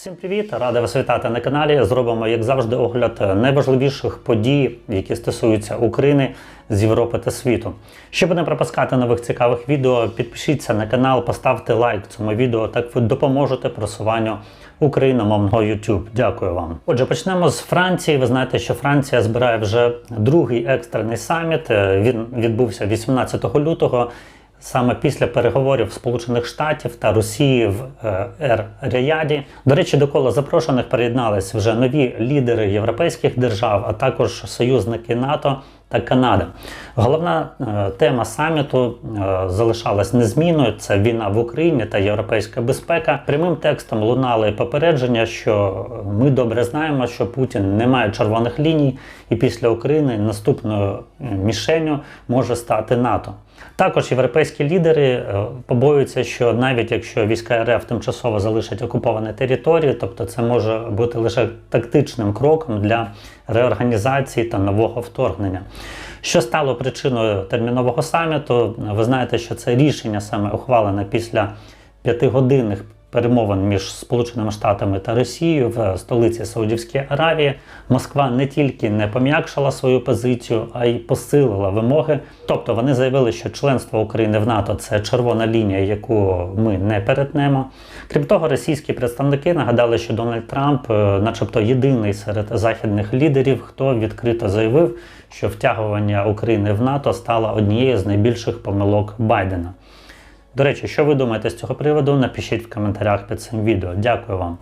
Всім привіт! Радий вас вітати на каналі. Зробимо, як завжди, огляд найважливіших подій, які стосуються України з Європи та світу. Щоб не пропускати нових цікавих відео, підпишіться на канал, поставте лайк цьому відео. Так ви допоможете просуванню україномовного YouTube. Дякую вам. Отже, почнемо з Франції. Ви знаєте, що Франція збирає вже другий екстрений саміт. Він відбувся 18 лютого. Саме після переговорів Сполучених Штатів та Росії в е, Ер-Ряяді. До речі, до кола запрошених приєднались вже нові лідери європейських держав, а також союзники НАТО та Канада. Головна е, тема саміту е, залишалась незмінною: це війна в Україні та європейська безпека. Прямим текстом лунали попередження, що ми добре знаємо, що Путін не має червоних ліній, і після України наступною е, мішенню може стати НАТО. Також європейські лідери побоюються, що навіть якщо війська РФ тимчасово залишать окуповані території, тобто це може бути лише тактичним кроком для реорганізації та нового вторгнення. Що стало причиною термінового саміту? Ви знаєте, що це рішення саме ухвалене після п'ятигодинних перемовин між Сполученими Штатами та Росією в столиці Саудівської Аравії. Москва не тільки не пом'якшила свою позицію, а й посилила вимоги. Тобто вони заявили, що членство України в НАТО це червона лінія, яку ми не перетнемо. Крім того, російські представники нагадали, що Дональд Трамп, е, начебто, єдиний серед західних лідерів, хто відкрито заявив, що втягування України в НАТО стало однією з найбільших помилок Байдена. До речі, що ви думаєте з цього приводу? Напишіть в коментарях під цим відео. Дякую вам.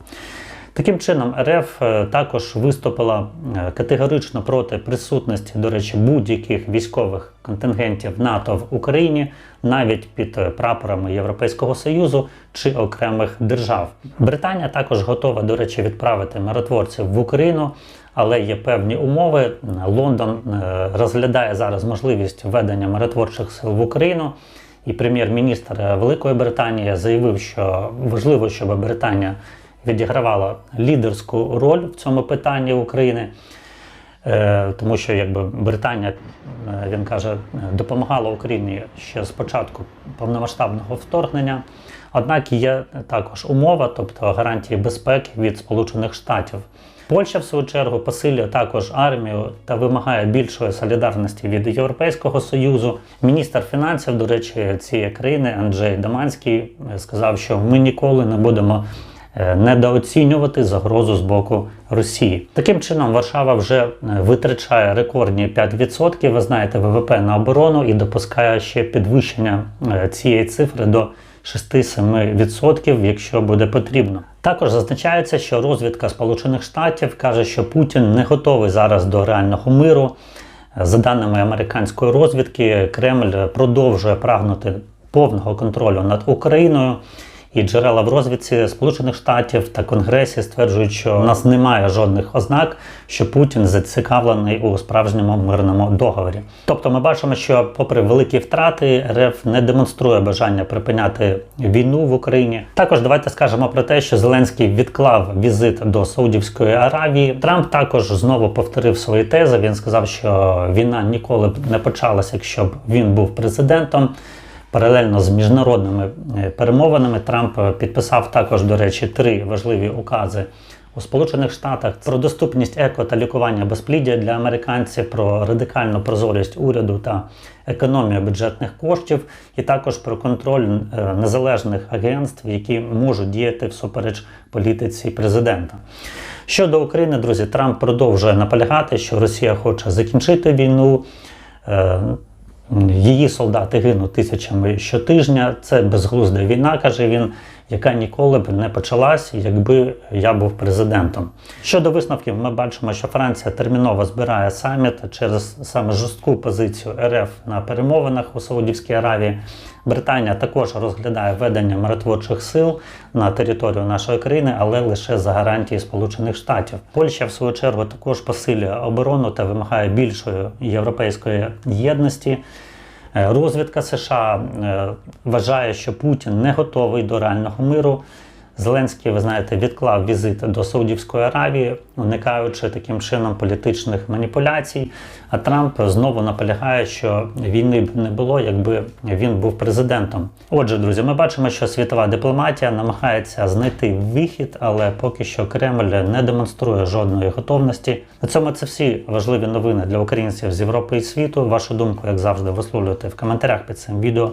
Таким чином, РФ е, також виступила е, категорично проти присутності, до речі, будь-яких військових контингентів НАТО в Україні, навіть під е, прапорами Європейського Союзу чи окремих держав. Британія також готова, до речі, відправити миротворців в Україну. Але є певні умови. Лондон розглядає зараз можливість введення миротворчих сил в Україну. І прем'єр-міністр Великої Британії заявив, що важливо, щоб Британія відігравала лідерську роль в цьому питанні України, Е, тому що якби Британія, е, він каже, допомагала Україні ще з початку повномасштабного вторгнення. Однак є також умова, тобто гарантії безпеки від Сполучених Штатів. Польща, в свою чергу, посилює також армію та вимагає більшої солідарності від Європейського союзу. Міністр фінансів, до речі, цієї країни Анджей Даманський сказав, що ми ніколи не будемо е, недооцінювати загрозу з боку Росії. Таким чином, Варшава вже е, витрачає рекордні 5%, ви знаєте, ВВП на оборону і допускає ще підвищення е, цієї цифри до 6-7%, якщо буде потрібно. Також зазначається, що розвідка Сполучених Штатів каже, що Путін не готовий зараз до реального миру. За даними американської розвідки, Кремль продовжує прагнути повного контролю над Україною. І джерела в розвідці Сполучених Штатів та Конгресі стверджують, що у нас немає жодних ознак, що Путін зацікавлений у справжньому мирному договорі. Тобто, ми бачимо, що, попри великі втрати, РФ не демонструє бажання припиняти війну в Україні. Також давайте скажемо про те, що Зеленський відклав візит до Саудівської Аравії. Трамп також знову повторив свої тези. Він сказав, що війна ніколи б не почалася, якщо б він був президентом. Паралельно з міжнародними е, перемовинами Трамп підписав також, до речі, три важливі укази у Сполучених Штатах про доступність еко та лікування безпліддя для американців, про радикальну прозорість уряду та економію бюджетних коштів, і також про контроль е, незалежних агентств, які можуть діяти всупереч політиці президента. Щодо України, друзі, Трамп продовжує наполягати, що Росія хоче закінчити війну. Її солдати гинуть тисячами щотижня. Це безглузда війна, каже він, яка ніколи б не почалась, якби я був президентом. Щодо висновків, ми бачимо, що Франція терміново збирає саміт через саме жорстку позицію РФ на перемовинах у Саудівській Аравії. Британія також розглядає ведення миротворчих сил на територію нашої країни, але лише за гарантії Сполучених Штатів. Польща, в свою чергу, також посилює оборону та вимагає більшої європейської єдності. Е, розвідка США е, вважає, що Путін не готовий до реального миру. Зеленський, ви знаєте, відклав візит до Саудівської Аравії, уникаючи таким чином політичних маніпуляцій. А Трамп знову наполягає, що війни б не було, якби він був президентом. Отже, друзі, ми бачимо, що світова дипломатія намагається знайти вихід, але поки що Кремль не демонструє жодної готовності. На цьому це всі важливі новини для українців з Європи і світу. Вашу думку, як завжди, висловлюйте в коментарях під цим відео.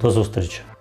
До зустрічі!